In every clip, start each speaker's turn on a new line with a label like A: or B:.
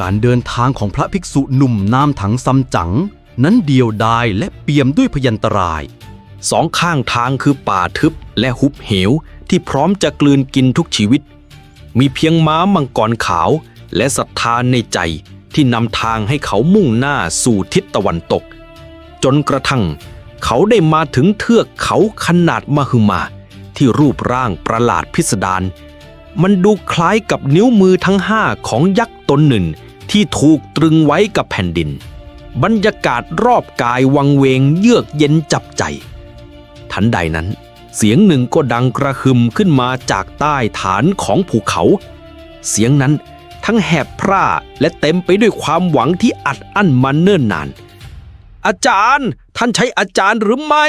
A: การเดินทางของพระภิกษุหนุ่มนามถังซัมจั๋งนั้นเดียวดายและเปี่ยมด้วยพยันตราย
B: สองข้างทางคือป่าทึบและหุบเหวที่พร้อมจะกลืนกินทุกชีวิต มีเพียงม้ามังกรขาวและศรัทธาในใจที่นำทางให้เขามุ่งหน้าสู่ทิศตะวันตก จนกระทั่ง เขาได้มาถึงเทือกเขาขนาดมหึมา ที่รูปร่างประหลาดพิสดารมันดูคล้ายกับนิ้วมือทั้งห้าของยักษ์ตนหนึ่ง ที่ถูกตรึงไว้กับแผ่นดิน บรรยากาศรอบกายวังเวงเยือกเย็นจับใจ ทันใดนั้น เสียงหนึ่งก็ดังกระหึ่มขึ้นมาจากใต้ฐานของภูเขา เสียงนั้นทั้งแหบพร่าและเต็มไปด้วยความหวังที่อัดอั้นมาเนิ่นนาน อาจารย์ท่านใช้อาจารย์หรือไม่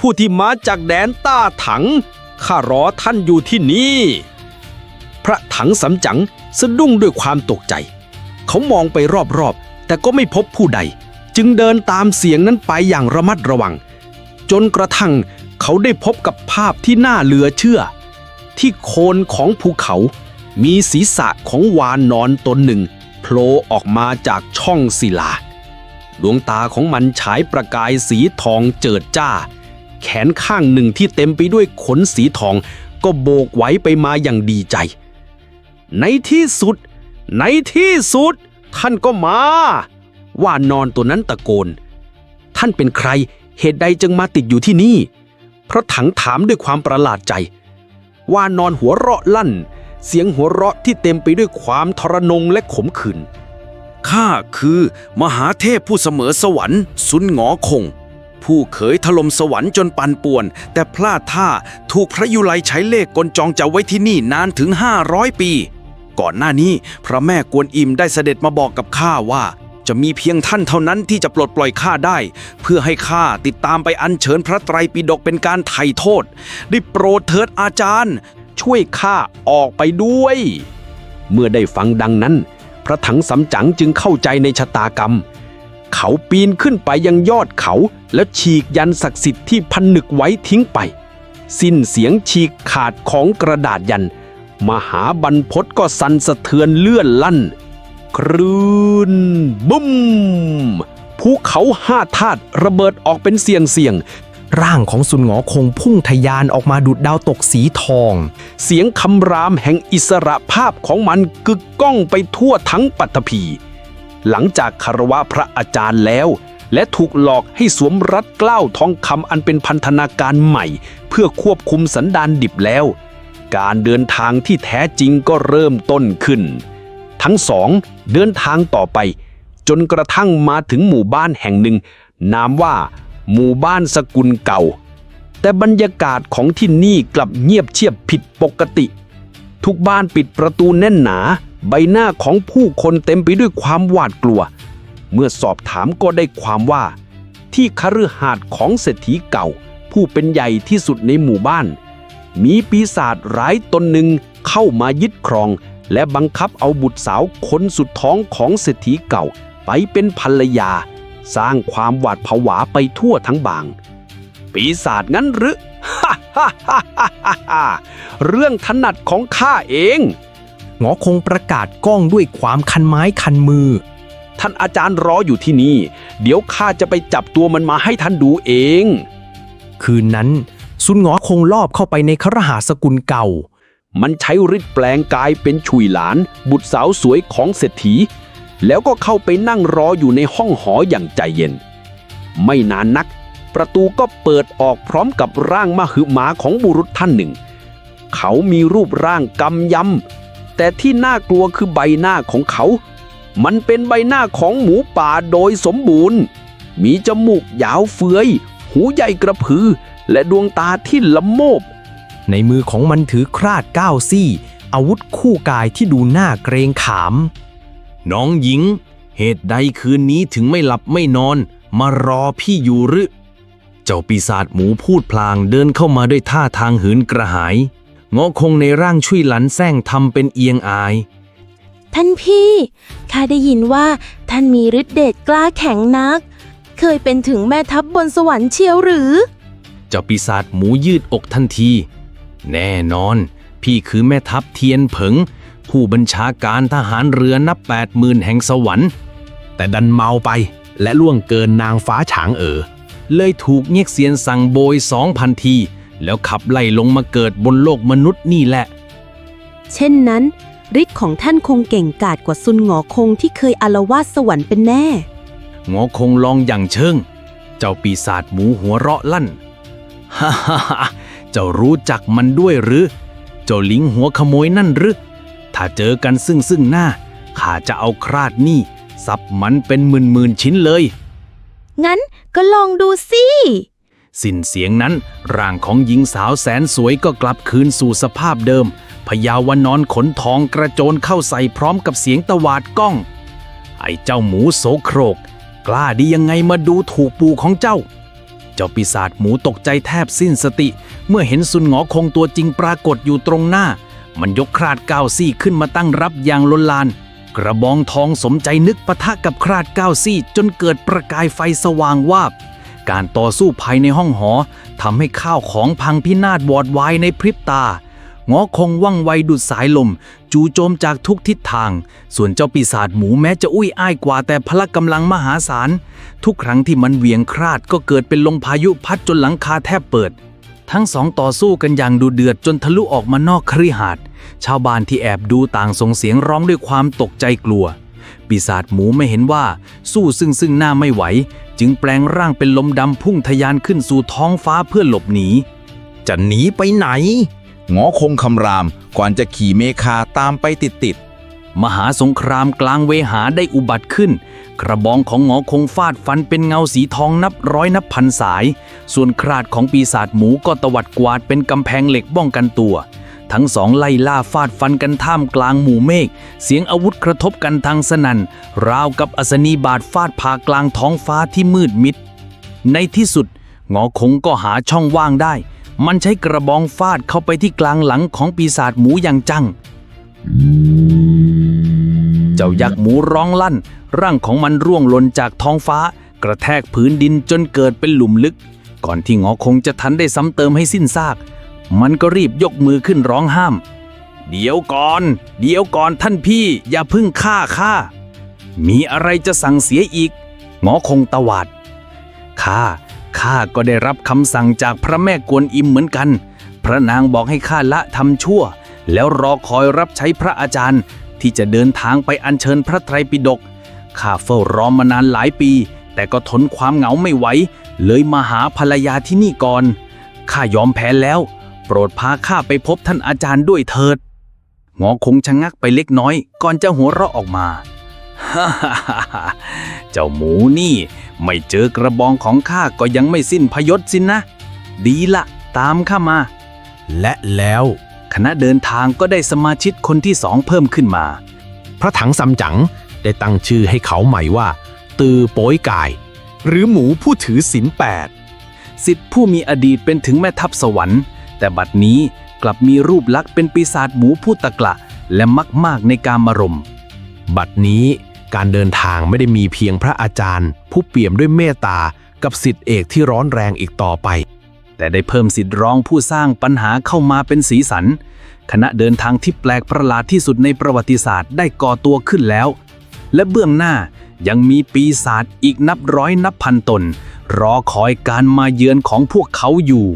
B: ผู้ที่มาจากแดนต้าถังข้ารอท่านอยู่ที่นี่ พระถังสำจังสะดุ้งด้วยความตกใจ เขามองไปรอบๆ แต่ก็ไม่พบผู้ใด จึงเดินตามเสียงนั้นไปอย่างระมัดระวัง จนกระทั่งเขาได้พบกับภาพที่น่าเหลือเชื่อ ที่โคนของภูเขา มีศีรษะของวานนอนตนหนึ่งโผล่ออกมาจากช่องศิลา ดวงตาของมันฉายประกายสีทองเจิดจ้า แขนข้างหนึ่งที่เต็มไปด้วยขนสีทองก็โบกไหวไปมาอย่างดีใจ ในที่สุด ในที่สุด ท่านก็มา ว่านอนตัวนั้นตะโกน ท่านเป็นใครเหตุใดจึงมาติดอยู่ที่นี่ เพราะถังถามด้วยความประหลาดใจ ว่านอนหัวเราะลั่น เสียงหัวเราะที่เต็มไปด้วยความทรนงและขมขื่นข้าคือมหาเทพผู้เสมอสวรรค์สุนหงอคง ผู้เคยถล่มสวรรค์จนปันป่วน แต่พลาดท่าถูกพระยุไลใช้เลขกลจองจะไว้ที่นี่นานถึง 500 ปี ก่อนหน้านี้พระแม่กวนอิมได้เสด็จมาบอกกับข้าว่า จะมีเพียงท่านเท่านั้นที่จะปลดปล่อยข้าได้ เพื่อให้ข้าติดตามไปอัญเชิญพระไตรปิฎกเป็นการไถ่โทษได้โปรดเถิดอาจารย์ ช่วยข้าออกไปด้วย เมื่อได้ฟังดังนั้น พระถังสำจั๋งจึงเข้าใจในชะตากรรม เขาปีนขึ้นไปยังยอดเขาแล้วฉีกยันศักดิ์สิทธิ์ที่พันนึกไว้ทิ้งไป สิ้นเสียงฉีกขาดของกระดาษยัน มหาบรรพตก็สั่นสะเทือนเลื่อนลั่น ครืนบุ้มภูเขาห้าธาตุระเบิดออกเป็นเสียงเสียง
C: ร่างของสุนหงอคงพุ่งทะยานออกมาดุดดาวตกสีทอง
B: เสียงคำรามแห่งอิสระภาพของมันกึกก้องไปทั่วทั้งปัตภีหลังจากคารวะพระอาจารย์แล้ว และถูกหลอกให้สวมรัดเกล้าทองคำอันเป็นพันธนาการใหม่ เพื่อควบคุมสันดานดิบแล้ว การเดินทางที่แท้จริงก็เริ่มต้นขึ้น ทั้งสองเดินทางต่อไป จนกระทั่งมาถึงหมู่บ้านแห่งหนึ่ง นามว่า หมู่บ้านสกุลเก่า แต่บรรยากาศของที่นี่กลับเงียบเชียบผิดปกติ ทุกบ้านปิดประตูแน่นหนา ใบหน้าของผู้คนเต็มไปด้วยความหวาดกลัว เมื่อสอบถามก็ได้ความว่า ที่คฤหาสน์ของเศรษฐีเก่า ผู้เป็นใหญ่ที่สุดในหมู่บ้าน มีปีศาจร้ายตนหนึ่งเข้ามายึดครอง และบังคับเอาบุตรสาวคนสุดท้องของเศรษฐีเก่าไปเป็นภรรยา สร้างความหวาดผวาไปทั่วทั้งบาง ปีศาจงั้นหรือเรื่องถนัดของข้าเอง
C: หงอคงประกาศก้องด้วยความคันไม้คันมือ
B: ท่านอาจารย์รออยู่ที่นี่ เดี๋ยวข้าจะไปจับตัวมันมาให้ท่านดูเอง
C: คืนนั้น สุนหงอคงลอบเข้าไปในครหาสกุลเก่า
B: มันใช้ฤทธิ์แปลงกายเป็นฉุยหลาน บุตรสาวสวยของเศรษฐี แล้วก็เข้าไปนั่งรออยู่ในห้องหออย่างใจเย็น ไม่นานนัก ประตูก็เปิดออกพร้อมกับร่างมหึมาของบุรุษท่านหนึ่ง เขามีรูปร่างกำยำ แต่ที่น่ากลัวคือใบหน้าของเขา มันเป็นใบหน้าของหมูป่าโดยสมบูรณ์ มีจมูกยาวเฟือย หูใหญ่กระพือ และดวงตาที่ละโมบ
C: ในมือของมันถือคราดก้าวซี่ อาวุธคู่กายที่ดูหน่าเกรงขาม
B: น้องหญิง เหตุใดคืนนี้ถึงไม่หลับไม่นอน มารอพี่อยู่หรือ เจ้าปีศาจหมูพูดพลางเดินเข้ามาด้วยท่าทางหืนกระหายเงาะคงในร่างช่วยหลันแซงทำเป็นเอียงอาย
D: ท่านพี่ ข้าได้ยินว่าท่านมีฤทธิ์เดชกล้าแข็งนัก เคยเป็นถึงแม่ทัพบบนสวรรค์เชียวหรือ
B: เจ้าปีศาจหมูยืดอกทันที แน่นอน พี่คือแม่ทัพเทียนเผิง
C: ผู้บัญชาการทหารเรือนับแปดหมื่นแห่งสวรรค์ แต่ดันเมาไปและล่วงเกินนางฟ้าฉางเอ๋อเลยถูกเงียกเซียนสั่งโบยสองพันที แล้วขับไล่ลงมาเกิดบนโลกมนุษย์นี่แหละ
D: เช่นนั้นฤทธิ์ของท่านคงเก่งกาจกว่าซุนหงอคงที่เคยอารวาสสวรรค์เป็นแน่
C: หงอคงลองอย่างเชิง เจ้าปีศาจหมูหัวเราะลั่น ฮ่าฮ่าฮ่าเจ้ารู้จักมันด้วยหรือ เจ้าลิงหัวขโมยนั่นหรือ ถ้าเจอกันซึ่งซึ่งหน้า ข้าจะเอาคราดนี่สับมันเป็นหมื่นหมื่นๆชิ้นเลย
D: งั้นก็ลองดูสิ
C: สิ้นเสียงนั้น ร่างของหญิงสาวแสนสวยก็กลับคืนสู่สภาพเดิมพยาวนอนขนทองกระโจนเข้าใส่พร้อมกับเสียงตวาดก้อง ไอ้เจ้าหมูโสโครก กล้าดียังไงมาดูถูกปู่ของเจ้า เจ้าปีศาจหมูตกใจแทบสิ้นสติ เมื่อเห็นสุนหงอคงตัวจริงปรากฏอยู่ตรงหน้า มันยกคราดก้าวซี่ขึ้นมาตั้งรับอย่างลนลาน กระบองทองสมใจนึกปะทะกับคราดก้าวซี่ จนเกิดประกายไฟสว่างวาบ การต่อสู้ภายในห้องหอทำให้ข้าวของพังพินาศวอดวายในพริบตา งอคงว่องไวดุดสายลม จู่โจมจากทุกทิศทาง ส่วนเจ้าปีศาจหมูแม้จะอุ้ยอ้ายกว่าแต่พละกำลังมหาศาล ทุกครั้งที่มันเหวี่ยงคราดก็เกิดเป็นลมพายุพัดจนหลังคาแทบเปิด ทั้งสองต่อสู้กันอย่างดูเดือดจนทะลุออกมานอกคฤหาสน์ชาวบ้านที่แอบดูต่างส่งเสียงร้องด้วยความตกใจกลัว ปีศาจหมูไม่เห็นว่าสู้ซึ่งซึ่งหน้าไม่ไหว จึงแปลงร่างเป็นลมดำพุ่งทะยานขึ้นสู่ท้องฟ้าเพื่อหลบหนี
E: จะหนีไปไหน งอคงคำราม ก่อนจะขี่เมคาตามไปติดติด
C: มหาสงครามกลางเวหาได้อุบัติขึ้น กระบองของหงอคงฟาดฟันเป็นเงาสีทองนับร้อยนับพันสาย ส่วนคราดของปีศาจหมูก็ตวัดกวาดเป็นกำแพงเหล็กป้องกันตัว ทั้งสองไล่ล่าฟาดฟันกันท่ามกลางหมู่เมฆ เสียงอาวุธกระทบกันทางสนัน่น ราวกับอัศนีบาดฟาดผ่ากลางท้องฟ้าที่มืดมิด ในที่สุดหงอคงก็หาช่องว่างได้ มันใช้กระบองฟาดเข้าไปที่กลางหลังของปีศาจหมูอย่างจัง เจ้ายักษ์หมูร้องลั่น ร่างของมันร่วงหล่นจากท้องฟ้า กระแทกพื้นดินจนเกิดเป็นหลุมลึก ก่อนที่หงอคงจะทันได้ซ้ำเติมให้สิ้นซาก มันก็รีบยกมือขึ้นร้องห้าม เดี๋ยวก่อน เดี๋ยวก่อนท่านพี่อย่าพึ่งฆ่าข้ามีอะไรจะสั่งเสียอีกหงอคงตวาดข้า ข้าก็ได้รับคำสั่งจากพระแม่กวนอิมเหมือนกัน พระนางบอกให้ข้าละทำชั่ว แล้วรอคอยรับใช้พระอาจารย์ ที่จะเดินทางไปอัญเชิญพระไตรปิฎกข้าเฝ้ารอมานานหลายปี แต่ก็ทนความเหงาไม่ไหวเลยมาหาภรรยาที่นี่ก่อนข้ายอมแพ้แล้ว โปรดพาข้าไปพบท่านอาจารย์ด้วยเถิดหงอคงชะงักไปเล็กน้อย ก่อนจะหัวเราะออกมาาเจ้าหมูนี่ ไม่เจอกระบองของข้าก็ยังไม่สิ้นพยศสินนะ ดีละ ตามข้ามา และแล้ว คณะเดินทางก็ได้สมาชิกคนที่สองเพิ่มขึ้นมา พระถังซัมจั๋งได้ตั้งชื่อให้เขาใหม่ว่า ตือโป้ยกาย หรือหมูผู้ถือศีลแปดสิทธิผู้มีอดีตเป็นถึงแม่ทัพสวรรค์ แต่บัดนี้กลับมีรูปลักษณ์เป็นปีศาจหมูผู้ตะกละ และมักมากในการมารมณ์บัดนี้ การเดินทางไม่ได้มีเพียงพระอาจารย์ ผู้เปี่ยมด้วยเมตตากับสิทธิเอกที่ร้อนแรงอีกต่อไป แต่ได้เพิ่มสิทธิ์รองผู้สร้างปัญหาเข้ามาเป็นสีสัน คณะเดินทางที่แปลกประหลาดที่สุดในประวัติศาสตร์ได้ก่อตัวขึ้นแล้ว และเบื้องหน้ายังมีปีศาจอีกนับร้อยนับพันตน รอคอยการมาเยือนของพวกเขาอยู่